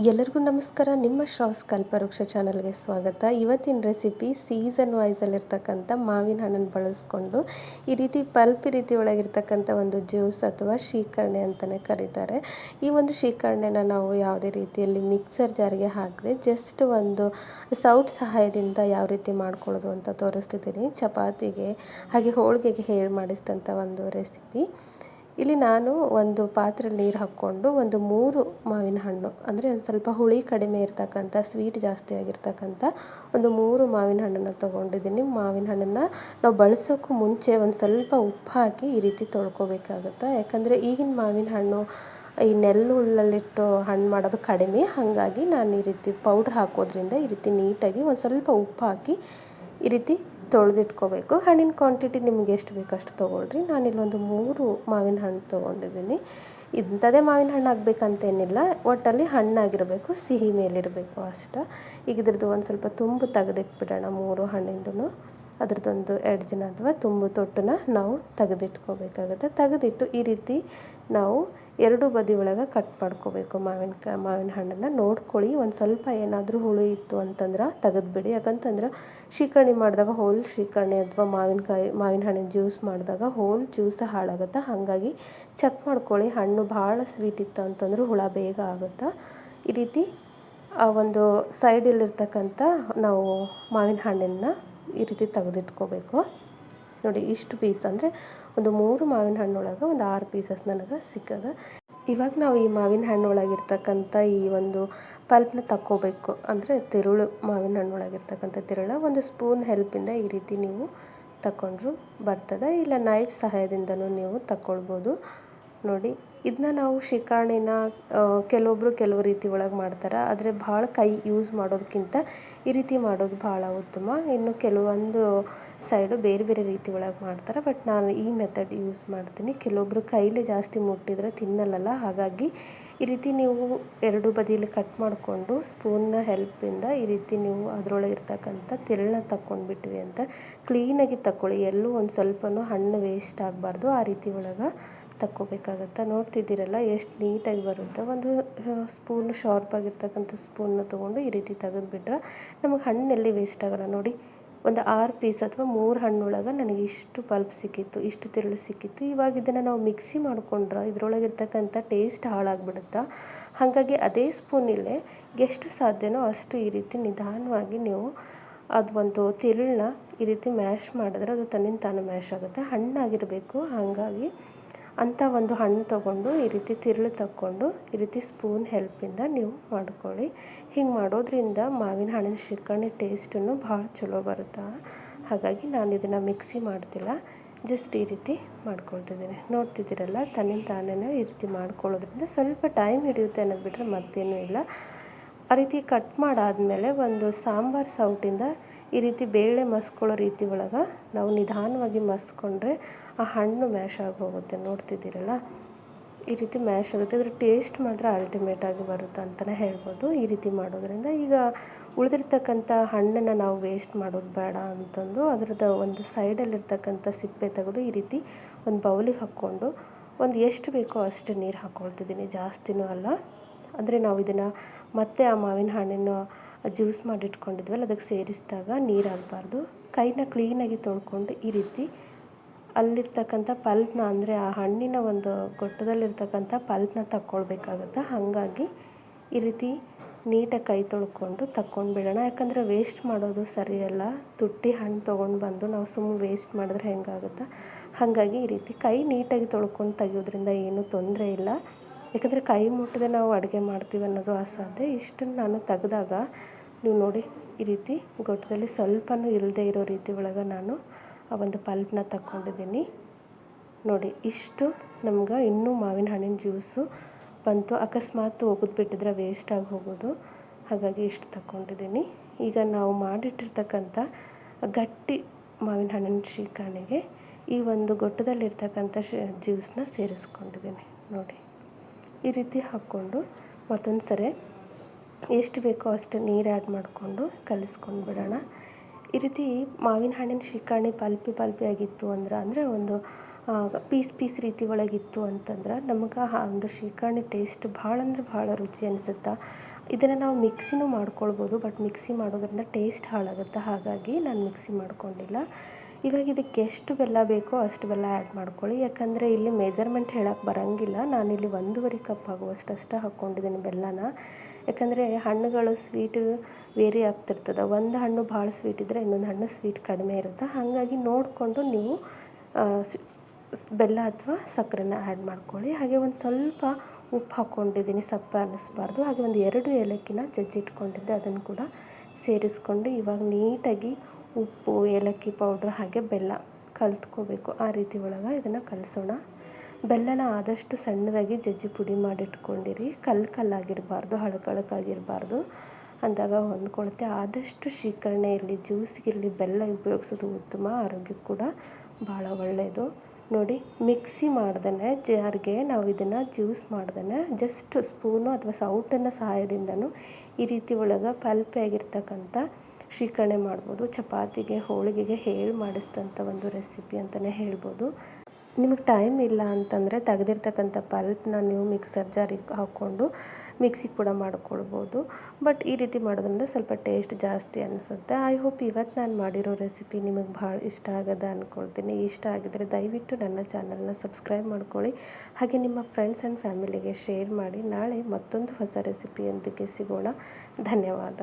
ಎಲ್ಲರಿಗೂ ನಮಸ್ಕಾರ. ನಿಮ್ಮ ಶ್ರಾವ್ಸ್ ಕಲ್ಪವೃಕ್ಷ ಚಾನಲ್ಗೆ ಸ್ವಾಗತ. ಇವತ್ತಿನ ರೆಸಿಪಿ ಸೀಸನ್ ವೈಸಲ್ಲಿರ್ತಕ್ಕಂಥ ಮಾವಿನ ಹಣ್ಣನ್ನು ಬಳಸ್ಕೊಂಡು ಈ ರೀತಿ ಪಲ್ಪಿ ರೀತಿ ಒಳಗಿರ್ತಕ್ಕಂಥ ಒಂದು ಜ್ಯೂಸ್ ಅಥವಾ ಶೀಕರಣೆ ಅಂತಲೇ ಕರೀತಾರೆ. ಈ ಒಂದು ಶೀಕರಣೆನ ನಾವು ಯಾವುದೇ ರೀತಿಯಲ್ಲಿ ಮಿಕ್ಸರ್ ಜಾರಿಗೆ ಹಾಕದೆ ಜಸ್ಟ್ ಒಂದು ಸೌಟ್ ಸಹಾಯದಿಂದ ಯಾವ ರೀತಿ ಮಾಡ್ಕೊಳ್ಳೋದು ಅಂತ ತೋರಿಸ್ತಿದ್ದೀನಿ. ಚಪಾತಿಗೆ ಹಾಗೆ ಹೋಳಿಗೆಗೆ ಹೇಳಿ ಮಾಡಿಸಿದಂಥ ಒಂದು ರೆಸಿಪಿ. ಇಲ್ಲಿ ನಾನು ಒಂದು ಪಾತ್ರೆಯಲ್ಲಿ ನೀರು ಹಾಕ್ಕೊಂಡು ಒಂದು ಮೂರು ಮಾವಿನ ಹಣ್ಣು, ಅಂದರೆ ಒಂದು ಸ್ವಲ್ಪ ಹುಳಿ ಕಡಿಮೆ ಇರ್ತಕ್ಕಂಥ ಸ್ವೀಟ್ ಜಾಸ್ತಿ ಆಗಿರ್ತಕ್ಕಂಥ ಒಂದು ಮೂರು ಮಾವಿನ ಹಣ್ಣನ್ನು ತೊಗೊಂಡಿದ್ದೀನಿ. ಮಾವಿನ ಹಣ್ಣನ್ನು ನಾವು ಬಳಸೋಕ್ಕೂ ಮುಂಚೆ ಒಂದು ಸ್ವಲ್ಪ ಉಪ್ಪು ಹಾಕಿ ಈ ರೀತಿ ತೊಳ್ಕೊಬೇಕಾಗುತ್ತೆ. ಯಾಕಂದರೆ ಈಗಿನ ಮಾವಿನ ಹಣ್ಣು, ಈ ನೆಲ್ಲುಳ್ಳಲ್ಲಿಟ್ಟು ಹಣ್ಣು ಮಾಡೋದು ಕಡಿಮೆ. ಹಾಗಾಗಿ ನಾನು ಈ ರೀತಿ ಪೌಡ್ರ್ ಹಾಕೋದ್ರಿಂದ ಈ ರೀತಿ ನೀಟಾಗಿ ಒಂದು ಸ್ವಲ್ಪ ಉಪ್ಪು ಹಾಕಿ ಈ ರೀತಿ ತೊಳೆದಿಟ್ಕೋಬೇಕು. ಹಣ್ಣಿನ ಕ್ವಾಂಟಿಟಿ ನಿಮಗೆ ಎಷ್ಟು ಬೇಕು ಅಷ್ಟು ತೊಗೊಳ್ರಿ. ನಾನಿಲ್ಲೊಂದು ಮೂರು ಮಾವಿನ ಹಣ್ಣು ತೊಗೊಂಡಿದ್ದೀನಿ. ಇಂಥದೇ ಮಾವಿನ ಹಣ್ಣು ಆಗಬೇಕಂತೇನಿಲ್ಲ. ಒಟ್ಟಲ್ಲಿ ಹಣ್ಣಾಗಿರಬೇಕು, ಸಿಹಿ ಮೇಲಿರಬೇಕು ಅಷ್ಟು. ಈಗ ಇದ್ರದ್ದು ಒಂದು ಸ್ವಲ್ಪ ತುಂಬು ತೆಗೆದಿಟ್ಬಿಡೋಣ ಮೂರು ಹಣ್ಣಿಂದೂ ಅದ್ರದ್ದೊಂದು ಎಡ್ಜಿನ ಅಥವಾ ತುಂಬು ತೊಟ್ಟನ್ನ ನಾವು ತೆಗೆದಿಟ್ಕೋಬೇಕಾಗುತ್ತೆ. ತೆಗೆದಿಟ್ಟು ಈ ರೀತಿ ನಾವು ಎರಡು ಬದಿ ಒಳಗೆ ಕಟ್ ಮಾಡ್ಕೋಬೇಕು. ಮಾವಿನಕಾಯಿ ಮಾವಿನ ಹಣ್ಣನ್ನು ನೋಡ್ಕೊಳ್ಳಿ. ಒಂದು ಸ್ವಲ್ಪ ಏನಾದರೂ ಹುಳಿ ಇತ್ತು ಅಂತಂದ್ರೆ ತೆಗೆದುಬಿಡಿ. ಯಾಕಂತಂದ್ರೆ ಶೀಕರ್ಣಿ ಮಾಡಿದಾಗ ಹೋಲ್ ಶೀಕರ್ಣಿ ಅಥವಾ ಮಾವಿನಕಾಯಿ, ಮಾವಿನ ಹಣ್ಣಿನ ಜ್ಯೂಸ್ ಮಾಡಿದಾಗ ಹೋಲ್ ಜ್ಯೂಸ ಹಾಳಾಗುತ್ತೆ? ಹಾಗಾಗಿ ಚೆಕ್ ಮಾಡ್ಕೊಳ್ಳಿ. ಹಣ್ಣು ಭಾಳ ಸ್ವೀಟ್ ಇತ್ತು ಅಂತಂದ್ರೆ ಹುಳ ಬೇಗ ಆಗುತ್ತೆ? ಈ ರೀತಿ ಆ ಒಂದು ಸೈಡಲ್ಲಿರ್ತಕ್ಕಂಥ ನಾವು ಮಾವಿನ ಹಣ್ಣನ್ನು ಈ ರೀತಿ ತೆಗೆದಿಟ್ಕೋಬೇಕು. ನೋಡಿ, ಇಷ್ಟು ಪೀಸ್ ಅಂದರೆ ಒಂದು ಮೂರು ಮಾವಿನ ಹಣ್ಣೊಳಗೆ ಒಂದು ಆರು ಪೀಸಸ್ ನನಗೆ ಸಿಕ್ಕದ. ಇವಾಗ ನಾವು ಈ ಮಾವಿನ ಹಣ್ಣೊಳಗಿರ್ತಕ್ಕಂಥ ಈ ಒಂದು ಪಲ್ಪ್ನ ತಕ್ಕೋಬೇಕು ಅಂದರೆ ತಿರುಳು ಮಾವಿನ ಹಣ್ಣೊಳಗಿರ್ತಕ್ಕಂಥ ತಿರುಳು ಒಂದು ಸ್ಪೂನ್ ಹೆಲ್ಪಿಂದ ಈ ರೀತಿ ನೀವು ತಗೊಂಡ್ರು ಬರ್ತದೆ. ಇಲ್ಲ ನೈಫ್ ಸಹಾಯದಿಂದನೂ ನೀವು ತಕ್ಕೊಳ್ಬೋದು. ನೋಡಿ ಇದನ್ನ ನಾವು ಶಿಕಾಣಿನ ಕೆಲವೊಬ್ಬರು ಕೆಲವು ರೀತಿ ಒಳಗೆ ಮಾಡ್ತಾರೆ. ಆದರೆ ಭಾಳ ಕೈ ಯೂಸ್ ಮಾಡೋದಕ್ಕಿಂತ ಈ ರೀತಿ ಮಾಡೋದು ಭಾಳ ಉತ್ತಮ. ಇನ್ನು ಕೆಲವೊಂದು ಸೈಡು ಬೇರೆ ಬೇರೆ ರೀತಿ ಒಳಗೆ ಮಾಡ್ತಾರೆ. ಬಟ್ ನಾನು ಈ ಮೆಥಡ್ ಯೂಸ್ ಮಾಡ್ತೀನಿ. ಕೆಲವೊಬ್ಬರು ಕೈಲಿ ಜಾಸ್ತಿ ಮುಟ್ಟಿದ್ರೆ ತಿನ್ನಲ್ಲಲ್ಲ. ಹಾಗಾಗಿ ಈ ರೀತಿ ನೀವು ಎರಡು ಬದಿಯಲ್ಲಿ ಕಟ್ ಮಾಡಿಕೊಂಡು ಸ್ಪೂನ್ನ ಹೆಲ್ಪಿಂದ ಈ ರೀತಿ ನೀವು ಅದರೊಳಗೆ ಇರ್ತಕ್ಕಂಥ ತಿರುಳನ್ನ ತಕ್ಕೊಂಡ್ಬಿಟ್ವಿ ಅಂತ ಕ್ಲೀನಾಗಿ ತಗೊಳ್ಳಿ ಎಲ್ಲೂ ಒಂದು ಸ್ವಲ್ಪನೂ ಹಣ್ಣು ವೇಸ್ಟ್ ಆಗಬಾರ್ದು. ಆ ರೀತಿ ಒಳಗೆ ತಕ್ಕೋಬೇಕಾಗತ್ತೆ? ನೋಡ್ತಿದ್ದೀರಲ್ಲ, ಎಷ್ಟು ನೀಟಾಗಿ ಬರುತ್ತೆ. ಒಂದು ಸ್ಪೂನ್ ಶಾರ್ಪ್ ಆಗಿರ್ತಕ್ಕಂಥ ಸ್ಪೂನ್ನ ತೊಗೊಂಡು ಈ ರೀತಿ ತೆಗೆದುಬಿಟ್ರೆ ನಮಗೆ ಹಣ್ಣೆಲ್ಲಿ ವೇಸ್ಟ್ ಆಗೋಲ್ಲ. ನೋಡಿ, ಒಂದು ಆರು ಪೀಸ್ ಅಥವಾ ಮೂರು ಹಣ್ಣೊಳಗೆ ನನಗೆ ಇಷ್ಟು ಪಲ್ಪ್ ಸಿಕ್ಕಿತ್ತು, ಇಷ್ಟು ತಿರುಳು ಸಿಕ್ಕಿತ್ತು. ಇವಾಗ ಇದನ್ನು ನಾವು ಮಿಕ್ಸಿ ಮಾಡ್ಕೊಂಡ್ರೆ ಇದ್ರೊಳಗಿರ್ತಕ್ಕಂಥ ಟೇಸ್ಟ್ ಹಾಳಾಗ್ಬಿಡುತ್ತೆ? ಹಾಗಾಗಿ ಅದೇ ಸ್ಪೂನಿಲ್ಲೇ ಎಷ್ಟು ಸಾಧ್ಯನೋ ಅಷ್ಟು ಈ ರೀತಿ ನಿಧಾನವಾಗಿ ನೀವು ಅದು ಒಂದು ತಿರುಳನ್ನ ಈ ರೀತಿ ಮ್ಯಾಶ್ ಮಾಡಿದ್ರೆ ಅದು ತನ್ನಿಂದ ತಾನು ಮ್ಯಾಶ್ ಆಗುತ್ತೆ. ಹಣ್ಣಾಗಿರಬೇಕು, ಹಾಗಾಗಿ ಅಂಥ ಒಂದು ಹಣ್ಣು ತೊಗೊಂಡು ಈ ರೀತಿ ತಿರುಳು ತಕ್ಕೊಂಡು, ಈ ರೀತಿ ಸ್ಪೂನ್ ಹೆಲ್ಪಿಂದ ನೀವು ಮಾಡ್ಕೊಳ್ಳಿ. ಹಿಂಗೆ ಮಾಡೋದ್ರಿಂದ ಮಾವಿನ ಹಣ್ಣಿನ ಶ್ರೀಕರಣಿ ಟೇಸ್ಟನ್ನು ಭಾಳ ಚಲೋ ಬರುತ್ತೆ? ಹಾಗಾಗಿ ನಾನು ಇದನ್ನು ಮಿಕ್ಸಿ ಮಾಡ್ತಿಲ್ಲ. ಜಸ್ಟ್ ಈ ರೀತಿ ಮಾಡ್ಕೊಳ್ತಿದ್ದೀನಿ. ನೋಡ್ತಿದ್ದೀರಲ್ಲ, ತನ್ನಿಂದ ತಾನೇ ಈ ರೀತಿ ಮಾಡ್ಕೊಳ್ಳೋದ್ರಿಂದ ಸ್ವಲ್ಪ ಟೈಮ್ ಹಿಡಿಯುತ್ತೆ ಅನ್ನೋದು ಬಿಟ್ಟರೆ ಮತ್ತೇನೂ ಇಲ್ಲ. ಆ ರೀತಿ ಕಟ್ ಮಾಡಾದಮೇಲೆ ಒಂದು ಸಾಂಬಾರು ಸೌಟಿಂದ ಈ ರೀತಿ ಬೇಳೆ ಮಸ್ಕೊಳ್ಳೋ ರೀತಿ ಒಳಗೆ ನಾವು ನಿಧಾನವಾಗಿ ಮಸ್ಕೊಂಡ್ರೆ ಆ ಹಣ್ಣು ಮ್ಯಾಶ್ ಆಗಿ ಹೋಗುತ್ತೆ ನೋಡ್ತಿದ್ದೀರಲ್ಲ? ಈ ರೀತಿ ಮ್ಯಾಶ್ ಆಗುತ್ತೆ. ಅದ್ರ ಟೇಸ್ಟ್ ಮಾತ್ರ ಅಲ್ಟಿಮೇಟಾಗಿ ಬರುತ್ತೆ ಅಂತಲೇ ಹೇಳ್ಬೋದು. ಈ ರೀತಿ ಮಾಡೋದ್ರಿಂದ ಈಗ ಉಳಿದಿರ್ತಕ್ಕಂಥ ಹಣ್ಣನ್ನು ನಾವು ವೇಸ್ಟ್ ಮಾಡೋದು ಬೇಡ ಅಂತಂದು ಅದ್ರದ್ದು ಒಂದು ಸೈಡಲ್ಲಿರ್ತಕ್ಕಂಥ ಸಿಪ್ಪೆ ತೆಗೆದು ಈ ರೀತಿ ಒಂದು ಬೌಲಿಗೆ ಹಾಕ್ಕೊಂಡು ಒಂದು ಎಷ್ಟು ಬೇಕೋ ಅಷ್ಟು ನೀರು ಹಾಕ್ಕೊಳ್ತಿದ್ದೀನಿ ಜಾಸ್ತಿನೂ ಅಲ್ಲ. ಅಂದರೆ ನಾವು ಇದನ್ನು ಮತ್ತೆ ಆ ಮಾವಿನ ಹಣ್ಣಿನ ಜ್ಯೂಸ್ ಮಾಡಿಟ್ಕೊಂಡಿದ್ವಲ್ಲ, ಅದಕ್ಕೆ ಸೇರಿಸಿದಾಗ ನೀರಾಗಬಾರ್ದು. ಕೈನ ಕ್ಲೀನಾಗಿ ತೊಳ್ಕೊಂಡು ಈ ರೀತಿ ಅಲ್ಲಿರ್ತಕ್ಕಂಥ ಪಲ್ಪ್ನ ಅಂದರೆ ಆ ಹಣ್ಣಿನ ಒಂದು ಗೊಟ್ಟದಲ್ಲಿರ್ತಕ್ಕಂಥ ಪಲ್ಪ್ನ ತಕ್ಕೊಳ್ಬೇಕಾಗುತ್ತೆ? ಹಾಗಾಗಿ ಈ ರೀತಿ ನೀಟಾಗಿ ಕೈ ತೊಳ್ಕೊಂಡು ತಕ್ಕೊಂಡು ಬಿಡೋಣ. ಯಾಕಂದರೆ ವೇಸ್ಟ್ ಮಾಡೋದು ಸರಿಯಲ್ಲ. ತುಟ್ಟಿ ಹಣ್ಣು ತೊಗೊಂಡು ಬಂದು ನಾವು ಸುಮ್ಮನೆ ವೇಸ್ಟ್ ಮಾಡಿದ್ರೆ ಹೆಂಗಾಗುತ್ತೆ? ಹಾಗಾಗಿ ಈ ರೀತಿ ಕೈ ನೀಟಾಗಿ ತೊಳ್ಕೊಂಡು ತೆಗಿಯೋದ್ರಿಂದ ಏನೂ ತೊಂದರೆ ಇಲ್ಲ. ಯಾಕಂದರೆ ಕೈ ಮುಟ್ಟದೆ ನಾವು ಅಡುಗೆ ಮಾಡ್ತೀವಿ ಅನ್ನೋದು ಅಸಾಧ್ಯ. ಇಷ್ಟನ್ನು ನಾನು ತೆಗೆದಾಗ, ನೀವು ನೋಡಿ ಈ ರೀತಿ ಗೊಟ್ಟದಲ್ಲಿ ಸ್ವಲ್ಪನೂ ಇಲ್ಲದೆ ಇರೋ ರೀತಿ ಒಳಗೆ ನಾನು ಆ ಒಂದು ಪಲ್ಪ್ನ ತಕ್ಕೊಂಡಿದ್ದೀನಿ. ನೋಡಿ, ಇಷ್ಟು ನಮ್ಗೆ ಇನ್ನೂ ಮಾವಿನ ಹಣ್ಣಿನ ಜ್ಯೂಸು ಬಂತು. ಅಕಸ್ಮಾತ್ ಒಗೆದು ಬಿಟ್ಟಿದ್ರೆ ವೇಸ್ಟಾಗಿ ಹೋಗೋದು. ಹಾಗಾಗಿ ಇಷ್ಟು ತಗೊಂಡಿದ್ದೀನಿ ಈಗ ನಾವು ಮಾಡಿಟ್ಟಿರ್ತಕ್ಕಂಥ ಗಟ್ಟಿ ಮಾವಿನ ಹಣ್ಣಿನ ಶ್ರೀಕರಣಿಗೆ ಈ ಒಂದು ಗೊಟ್ಟದಲ್ಲಿರ್ತಕ್ಕಂಥ ಶ ಜ್ಯೂಸನ್ನ ಸೇರಿಸ್ಕೊಂಡಿದ್ದೀನಿ. ನೋಡಿ. ಈ ರೀತಿ ಹಾಕ್ಕೊಂಡು ಮತ್ತೊಂದು ಸರಿ ಎಷ್ಟು ಬೇಕೋ ಅಷ್ಟು ನೀರು ಆ್ಯಡ್ ಮಾಡಿಕೊಂಡು ಕಲಿಸ್ಕೊಂಡು ಬಿಡೋಣ. ಈ ರೀತಿ ಮಾವಿನ ಹಣ್ಣಿನ ಶ್ರೀಕರ್ಣಿ ಪಲ್ಪಿ ಪಲ್ಪಿ ಆಗಿತ್ತು ಅಂದ್ರೆ, ಅಂದರೆ ಒಂದು ಪೀಸ್ ಪೀಸ್ ರೀತಿ ಒಳಗಿತ್ತು ಅಂತಂದ್ರೆ ನಮಗೆ ಆ ಒಂದು ಶ್ರೀಕರ್ಣಿ ಟೇಸ್ಟ್ ಭಾಳ ಅಂದ್ರೆ ಭಾಳ ರುಚಿ ಅನಿಸುತ್ತೆ. ಇದನ್ನು ನಾವು ಮಿಕ್ಸಿನೂ ಮಾಡ್ಕೊಳ್ಬೋದು, ಬಟ್ ಮಿಕ್ಸಿ ಮಾಡೋದ್ರಿಂದ ಟೇಸ್ಟ್ ಹಾಳಾಗುತ್ತೆ. ಹಾಗಾಗಿ ನಾನು ಮಿಕ್ಸಿ ಮಾಡ್ಕೊಂಡಿಲ್ಲ. ಇವಾಗ ಇದಕ್ಕೆ ಎಷ್ಟು ಬೆಲ್ಲ ಬೇಕೋ ಅಷ್ಟು ಬೆಲ್ಲ ಆ್ಯಡ್ ಮಾಡ್ಕೊಳ್ಳಿ. ಯಾಕಂದರೆ ಇಲ್ಲಿ ಮೆಜರ್ಮೆಂಟ್ ಹೇಳಕ್ಕೆ ಬರೋಂಗಿಲ್ಲ. ನಾನಿಲ್ಲಿ ಒಂದೂವರೆ ಕಪ್ ಆಗುವಷ್ಟು ಅಷ್ಟೇ ಹಾಕ್ಕೊಂಡಿದ್ದೀನಿ ಬೆಲ್ಲನ. ಯಾಕಂದರೆ ಹಣ್ಣುಗಳು ಸ್ವೀಟು ವೇರಿ ಆಗ್ತಿರ್ತದೆ. ಒಂದು ಹಣ್ಣು ಭಾಳ ಸ್ವೀಟ್ ಇದ್ದರೆ ಇನ್ನೊಂದು ಹಣ್ಣು ಸ್ವೀಟ್ ಕಡಿಮೆ ಇರುತ್ತೆ. ಹಾಗಾಗಿ ನೋಡಿಕೊಂಡು ನೀವು ಬೆಲ್ಲ ಅಥವಾ ಸಕ್ಕರೆನ ಆ್ಯಡ್ ಮಾಡ್ಕೊಳ್ಳಿ. ಹಾಗೆ ಒಂದು ಸ್ವಲ್ಪ ಉಪ್ಪು ಹಾಕ್ಕೊಂಡಿದ್ದೀನಿ ಸಪ್ಪೆ ಅನ್ನಿಸ್ಬಾರ್ದು. ಹಾಗೆ ಒಂದು ಎರಡು ಏಲಕ್ಕಿನ ಜಜ್ಜಿಟ್ಕೊಂಡಿದ್ದೆ. ಅದನ್ನು ಕೂಡ ಸೇರಿಸ್ಕೊಂಡು ಇವಾಗ ನೀಟಾಗಿ ಉಪ್ಪು, ಏಲಕ್ಕಿ ಪೌಡ್ರ್ ಹಾಗೆ ಬೆಲ್ಲ ಕಲ್ತ್ಕೋಬೇಕು. ಆ ರೀತಿ ಒಳಗೆ ಇದನ್ನು ಕಲಿಸೋಣ. ಬೆಲ್ಲನ ಆದಷ್ಟು ಸಣ್ಣದಾಗಿ ಜಜ್ಜಿ ಪುಡಿ ಮಾಡಿಟ್ಕೊಂಡಿರಿ. ಕಲ್ಲು ಕಲ್ಲಾಗಿರಬಾರ್ದು ಹಳಕಳಕಾಗಿರಬಾರ್ದು. ಅಂದಾಗ ಹೊಂದ್ಕೊಳುತ್ತೆ ಆದಷ್ಟು ಶೀಕರಣೆ ಇರಲಿ ಜ್ಯೂಸ್ಗಿರಲಿ ಬೆಲ್ಲ ಉಪಯೋಗಿಸೋದು ಉತ್ತಮ. ಆರೋಗ್ಯಕ್ಕೆ ಕೂಡ ಭಾಳ ಒಳ್ಳೆಯದು ನೋಡಿ, ಮಿಕ್ಸಿ ಮಾಡ್ದೇ ಜಾರ್ಗೆ ನಾವು ಇದನ್ನು ಜ್ಯೂಸ್ ಮಾಡ್ದೇ ಜಸ್ಟ್ ಸ್ಪೂನು ಅಥವಾ ಸೌಟನ್ನು ಸಹಾಯದಿಂದನೂ ಈ ರೀತಿ ಒಳಗೆ ಪಲ್ಪೆ ಆಗಿರ್ತಕ್ಕಂಥ ಶ್ರೀಕರಣೆ ಮಾಡ್ಬೋದು, ಚಪಾತಿಗೆ, ಹೋಳಿಗೆಗೆ ಹೇಳಿ ಮಾಡಿಸಿದಂಥ ಒಂದು ರೆಸಿಪಿ ಅಂತಲೇ ಹೇಳ್ಬೋದು. ನಿಮಗೆ ಟೈಮ್ ಇಲ್ಲ ಅಂತಂದರೆ ತೆಗೆದಿರ್ತಕ್ಕಂಥ ಪಲ್ಪ್ನ ನೀವು ಮಿಕ್ಸರ್ ಜಾರಿಗೆ ಹಾಕ್ಕೊಂಡು ಮಿಕ್ಸಿ ಕೂಡ ಮಾಡ್ಕೊಳ್ಬೋದು. ಬಟ್ ಈ ರೀತಿ ಮಾಡೋದ್ರಿಂದ ಸ್ವಲ್ಪ ಟೇಸ್ಟ್ ಜಾಸ್ತಿ ಅನಿಸುತ್ತೆ. ಐ ಹೋಪ್ ಇವತ್ತು ನಾನು ಮಾಡಿರೋ ರೆಸಿಪಿ ನಿಮಗೆ ಭಾಳ ಇಷ್ಟ ಆಗದ ಅಂದ್ಕೊಳ್ತೀನಿ ಇಷ್ಟ ಆಗಿದರೆ ದಯವಿಟ್ಟು ನನ್ನ ಚಾನಲ್ನ ಸಬ್ಸ್ಕ್ರೈಬ್ ಮಾಡ್ಕೊಳ್ಳಿ. ಹಾಗೆ ನಿಮ್ಮ ಫ್ರೆಂಡ್ಸ್ ಆ್ಯಂಡ್ ಫ್ಯಾಮಿಲಿಗೆ ಶೇರ್ ಮಾಡಿ. ನಾಳೆ ಮತ್ತೊಂದು ಹೊಸ ರೆಸಿಪಿಯೊಂದಿಗೆ ಸಿಗೋಣ. ಧನ್ಯವಾದ.